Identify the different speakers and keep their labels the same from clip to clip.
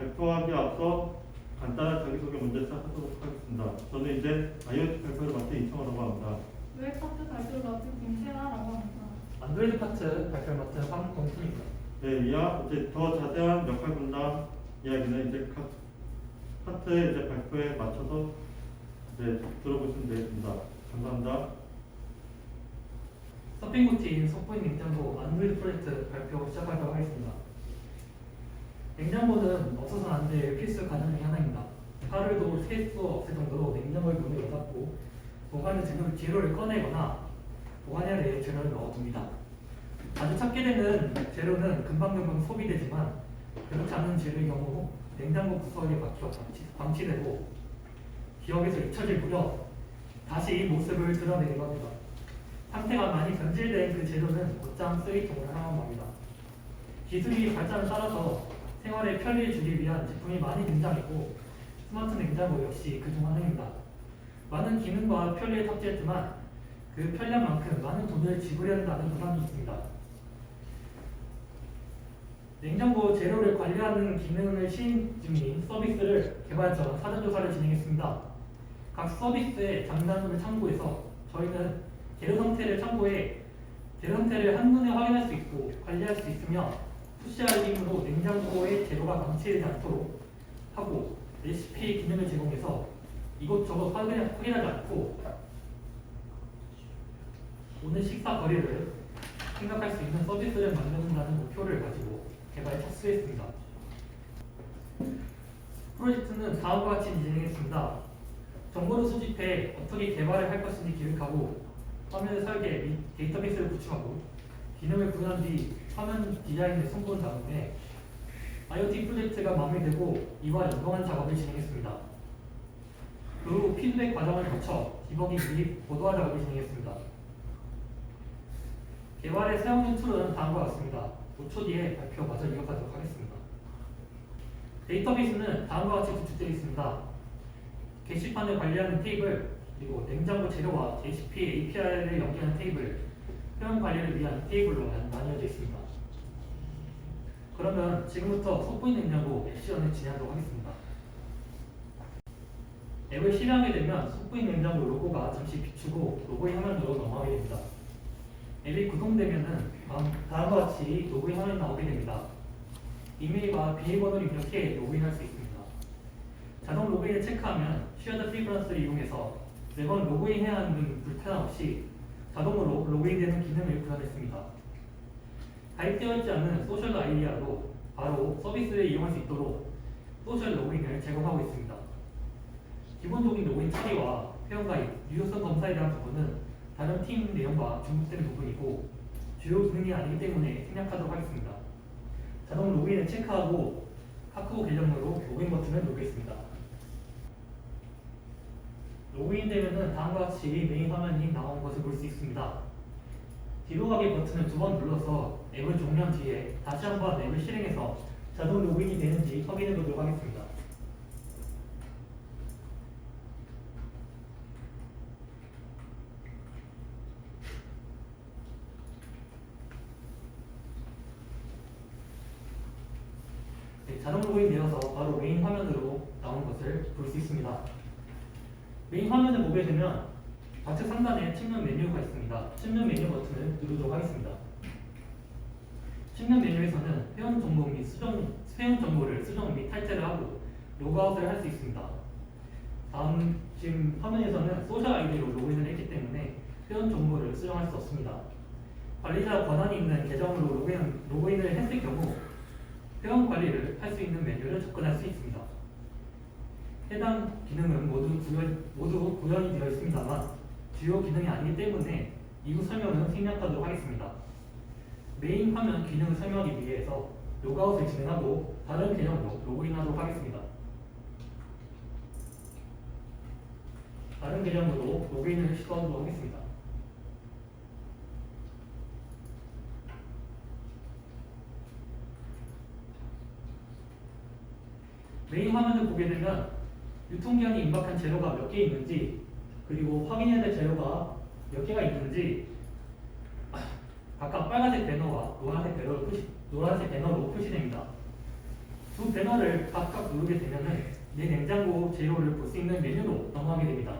Speaker 1: 발표하기 앞서 간단한 자기소개 먼저 시작하도록 하겠습니다. 저는 이제 IoT 발표를 맡은 이청호라고 합니다.
Speaker 2: 웹 파트 발표를 맡은 김세나라고 합니다.
Speaker 3: 안드로이드 파트 발표를 맡은 황동순입니다.
Speaker 1: 네, 이와 이제 더 자세한 역할 분담 이야기는 이제 각 파트의 이제 발표에 맞춰서 이제 들어보시면 되겠습니다. 감사합니다.
Speaker 3: 서핑고티인 속보인 냉장고 안드로이드 프로젝트 발표 시작하도록 하겠습니다. 냉장고는 없어서는 안 될 필수 가전 중 하나입니다. 하루에도 셀수 없을 정도로 냉장고의 문을 열었고 보관의 재료, 재료를 꺼내거나 보관해야 될 재료를 넣어둡니다. 아주 찾게 되는 재료는 금방금방 소비되지만 그렇지 않은 재료의 경우 냉장고 구석에 박혀 방치, 방치되고 기억에서 잊혀질 무렵 다시 이 모습을 드러내기도 합니다. 상태가 많이 변질된 그 재료는 곧장 쓰레기통으로 향합니다. 기술이 발전에 따라서 생활에 편리를 주기 위한 제품이 많이 등장했고 스마트 냉장고 역시 그중 하나입니다. 많은 기능과 편리를 탑재했지만 그 편리함만큼 많은 돈을 지불해야 한다는 부담이 있습니다. 냉장고 재료를 관리하는 기능을 시행 중인 서비스를 개발 전 사전조사를 진행했습니다. 각 서비스의 장단점을 참고해서 저희는 재료 상태를 참고해 재료 상태를 한눈에 확인할 수 있고 관리할 수 있으며 푸시 알림으로 냉장고의 재료가 방치되지 않도록 하고 레시피 기능을 제공해서 이것저것 확인- 확인하지 않고 오늘 식사 거리를 생각할 수 있는 서비스를 만든다는 목표를 가지고 개발에 착수했습니다. 프로젝트는 다음과 같이 진행했습니다. 정보를 수집해 어떻게 개발을 할 것인지 기획하고 화면 설계 및 데이터베이스를 구축하고 기능을 구현한 뒤 화면 디자인을 손본 다음에 IoT 프로젝트가 마무리되고 이와 연동한 작업을 진행했습니다. 그 후 피드백 과정을 거쳐 디버깅 및 보도화 작업을 진행했습니다. 개발에 사용된 툴은 다음과 같습니다. 5초 뒤에 발표 마저 이어가도록 하겠습니다. 데이터베이스는 다음과 같이 구축되어 있습니다. 게시판을 관리하는 테이블, 그리고 냉장고 재료와 JCP API를 연결하는 테이블, 회원 관리를 위한 테이블로 나- 나뉘어져 있습니다. 그러면 지금부터 속보인 냉장고 앱 시연을 진행하도록 하겠습니다. 앱을 실행하게 되면 속보인 냉장고 로고가 잠시 비추고 로고인 화면으로 넘어가게 됩니다. 앱이 구동되면은 다음- 다음과 같이 로그인 화면이 나오게 됩니다. 이메일과 비밀번호를 입력해 로그인할 수 있습니다. 자동 로그인을 체크하면 쉐어드 프리퍼런스를 이용해서 매번 로그인해야 하는 불편함 없이 자동으로 로그인되는 기능을 구현했습니다. 가입되어 있지 않은 소셜 아이디어로 바로 서비스를 이용할 수 있도록 소셜 로그인을 제공하고 있습니다. 기본적인 로그인 처리와 회원 가입, 유효성 검사에 대한 부분은 다른 팀 내용과 중복되는 부분이고 주요 기능이 아니기 때문에 생략하도록 하겠습니다. 자동 로그인을 체크하고 카카오 계정으로 로그인 버튼을 누르겠습니다. 로그인 되면은 다음과 같이 메인 화면이 나오는 것을 볼 수 있습니다. 뒤로 가기 버튼을 두 번 눌러서 앱을 종료한 뒤에 다시 한번 앱을 실행해서 자동 로그인이 되는지 확인해 보도록 하겠습니다. 네, 자동 로그인 되어서 바로 메인 화면으로 나오는 것을 볼 수 있습니다. 메인 화면을 보게 되면 좌측 상단에 측면 메뉴가 있습니다. 측면 메뉴 버튼을 누르도록 하겠습니다. 측면 메뉴에서는 회원 정보 및 수정, 회원 정보를 수정 및 탈퇴를 하고 로그아웃을 할 수 있습니다. 다음 지금 화면에서는 소셜 아이디로 로그인을 했기 때문에 회원 정보를 수정할 수 없습니다. 관리자 권한이 있는 계정으로 로그인, 로그인을 했을 경우 회원 관리를 할 수 있는 메뉴를 접근할 수 있습니다. 해당 기능은 모두 구현, 모두 구현이 되어 있습니다만 주요 기능이 아니기 때문에 이후 설명은 생략하도록 하겠습니다. 메인 화면 기능을 설명하기 위해서 로그아웃을 진행하고 다른 계정으로 로그인하도록 하겠습니다. 다른 계정으로 로그인을 시도하도록 하겠습니다. 메인 화면을 보게 되면 유통기한이 임박한 재료가 몇 개 있는지 그리고 확인해야 될 재료가 몇 개가 있는지 각각 빨간색 배너와 노란색 배너로 표시, 노란색 배너로 표시됩니다. 두 배너를 각각 누르게 되면은 내 냉장고 재료를 볼 수 있는 메뉴로 넘어가게 됩니다.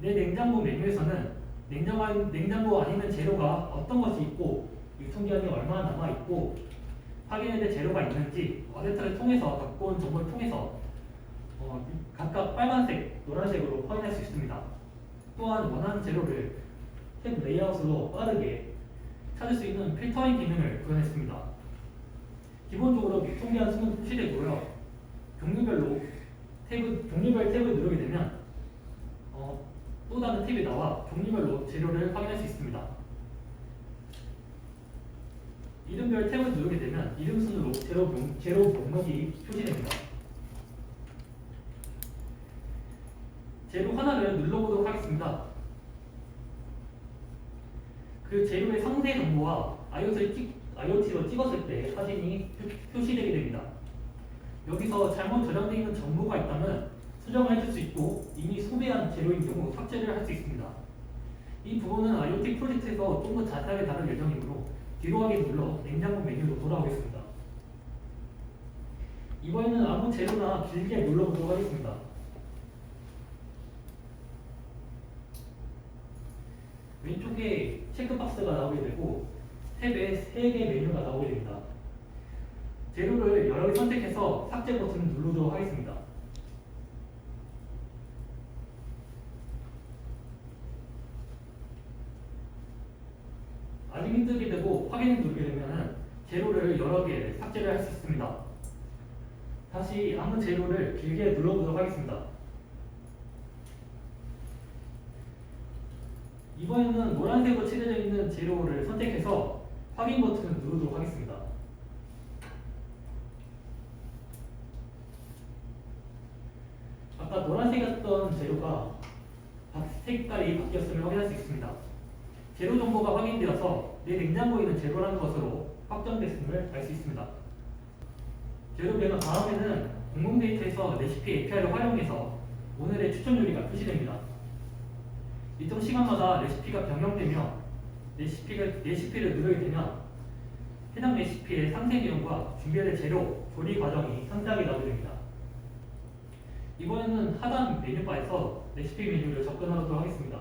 Speaker 3: 내 냉장고 메뉴에서는 냉장고, 안- 냉장고 안에 있는 재료가 어떤 것이 있고 유통기한이 얼마나 남아 있고 확인해야 될 재료가 있는지 어댑터를 통해서 갖고 온 정보를 통해서 어, 각각 빨간색, 노란색으로 확인할 수 있습니다. 또한 원하는 재료를 탭 레이아웃으로 빠르게 찾을 수 있는 필터링 기능을 구현했습니다. 기본적으로 수는 표시되고요. 종류별로 탭을, 종류별 탭을 누르게 되면 어, 또 다른 탭이 나와 종류별로 재료를 확인할 수 있습니다. 이름별 탭을 누르게 되면 이름 순으로 목, 재료 목록이 표시됩니다. 재료 하나를 눌러보도록 하겠습니다. 그 재료의 상세 정보와 IoT를 찍, IoT로 찍었을 때 사진이 표- 표시되게 됩니다. 여기서 잘못 저장되어 있는 정보가 있다면 수정을 해줄 수 있고 이미 소비한 재료인 경우 삭제를 할 수 있습니다. 이 부분은 IoT 프로젝트에서 좀 더 자세하게 다룰 예정이므로 뒤로 가기 눌러 냉장고 메뉴로 돌아오겠습니다. 이번에는 아무 재료나 길게 눌러보도록 하겠습니다. 왼쪽에 체크박스가 나오게 되고 탭에 3개 메뉴가 나오게 됩니다. 재료를 여러 개 선택해서 삭제 버튼을 누르도록 하겠습니다. 아직 힘들게 확인을 누르게 되면 재료를 여러 개 삭제를 할 수 있습니다. 다시 아무 재료를 길게 눌러보도록 하겠습니다. 이번에는 노란색으로 칠해져 있는 재료를 선택해서 확인 버튼을 누르도록 하겠습니다. 아까 노란색이었던 바- 색깔이 바뀌었음을 확인할 수 있습니다. 재료 정보가 확인되어서 내 냉장고에 있는 재료라는 것으로 확정됐음을 알 수 있습니다. 배너 다음에는 공공 데이터에서 레시피 API를 활용해서 오늘의 추천 요리가 표시됩니다. 일정 시간마다 레시피가 변경되며 레시피를, 레시피를 누르게 되면 해당 레시피의 상세 내용과 준비될 재료, 조리 과정이 상세하게 나오게 됩니다. 이번에는 하단 메뉴바에서 레시피 메뉴를 접근하도록 하겠습니다.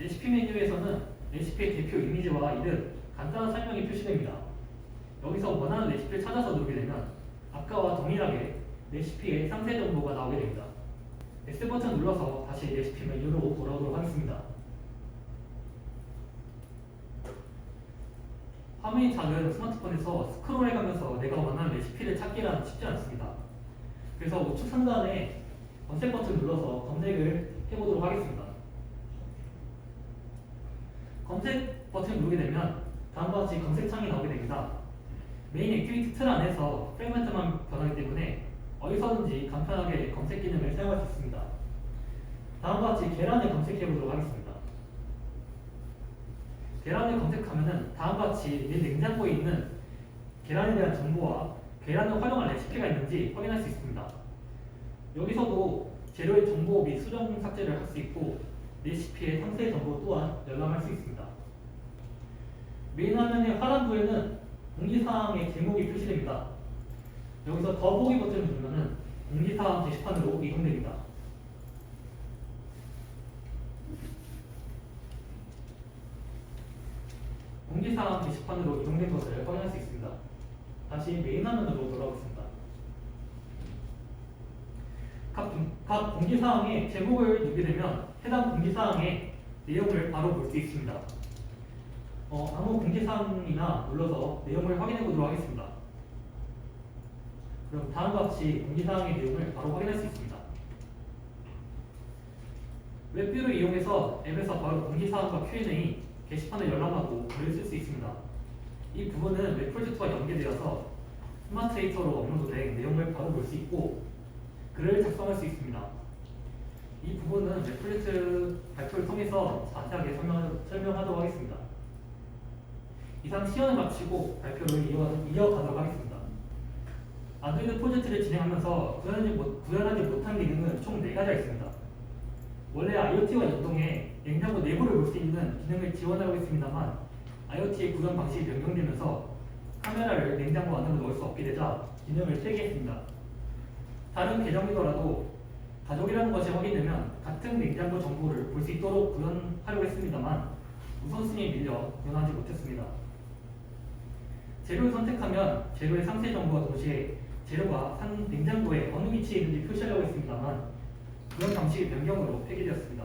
Speaker 3: 레시피 메뉴에서는 레시피의 대표 이미지와 이름, 간단한 설명이 표시됩니다. 여기서 원하는 레시피를 찾아서 누르게 되면 아까와 동일하게 레시피의 상세 정보가 나오게 됩니다. X 버튼 눌러서 다시 레시피 메뉴로 돌아오도록 하겠습니다. 화면이 작은 스마트폰에서 스크롤해가면서 내가 원하는 레시피를 찾기란 쉽지 않습니다. 그래서 우측 상단에 검색 버튼 눌러서 검색을 해보도록 하겠습니다. 검색 버튼 누르게 되면 다음과 같이 검색창이 나오게 됩니다. 메인 액티비티 틀 안에서 프레그먼트만 변하기 때문에 어디서든지 간편하게 검색 기능을 사용할 수 있습니다. 다음과 같이 계란을 검색해 보도록 하겠습니다. 계란을 검색하면은 다음과 같이 내 냉장고에 있는 계란에 대한 정보와 계란을 활용한 레시피가 있는지 확인할 수 있습니다. 여기서도 재료의 정보 및 수정 삭제를 할 수 있고 레시피의 상세 정보 또한 열람할 수 있습니다. 메인 화면의 하단부에는 공지사항의 제목이 표시됩니다. 여기서 더보기 버튼을 누르면 공지사항 게시판으로 이동됩니다. 공지사항 게시판으로 이동된 것을 확인할 수 있습니다. 다시 메인 화면으로 돌아오겠습니다. 각, 공지사항의 제목을 누르게 되면 해당 공지사항의 내용을 바로 볼 수 있습니다. 어, 아무 공지사항이나 눌러서 내용을 확인해 보도록 하겠습니다. 그럼 다음과 같이 공지사항의 내용을 바로 확인할 수 있습니다. 웹뷰를 이용해서 앱에서 바로 공지사항과 Q&A, 게시판을 열람하고 글을 쓸 수 있습니다. 이 부분은 웹 프로젝트와 연계되어서 스마트 데이터로 업로드된 내용을 바로 볼 수 있고 글을 작성할 수 있습니다. 이 부분은 웹 프로젝트 발표를 통해서 자세하게 설명, 설명하 도록 하겠습니다. 이상 시연을 마치고 발표를 이어, 이어가도록 하겠습니다. 아드로이드 프로젝트를 진행하면서 구현하지, 못, 구현하지 못한 기능은 총 4가지가 있습니다. 원래 IoT와 연동해 냉장고 내부를 볼 수 있는 기능을 지원하고 있습니다만 IoT의 구현 방식이 변경되면서 카메라를 냉장고 안으로 넣을 수 없게 되자 기능을 폐기했습니다. 다른 계정이더라도 가족이라는 것이 확인되면 같은 냉장고 정보를 볼 수 있도록 구현하려고 했습니다만 우선순위에 밀려 구현하지 못했습니다. 재료를 선택하면 재료의 상세 정보와 동시에 재료가 산 냉장고에 어느 위치에 있는지 표시하려고 했습니다만 그런 방식의 변경으로 폐기되었습니다.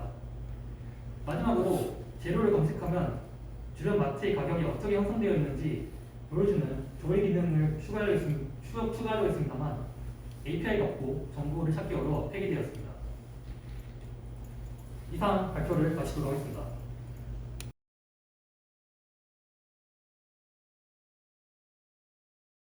Speaker 3: 마지막으로 재료를 검색하면 주변 마트의 가격이 어떻게 형성되어 있는지 보여주는 조회 기능을 추가하려고 했습니다만 API가 없고 정보를 찾기 어려워 폐기되었습니다. 이상 발표를 마치도록 하겠습니다.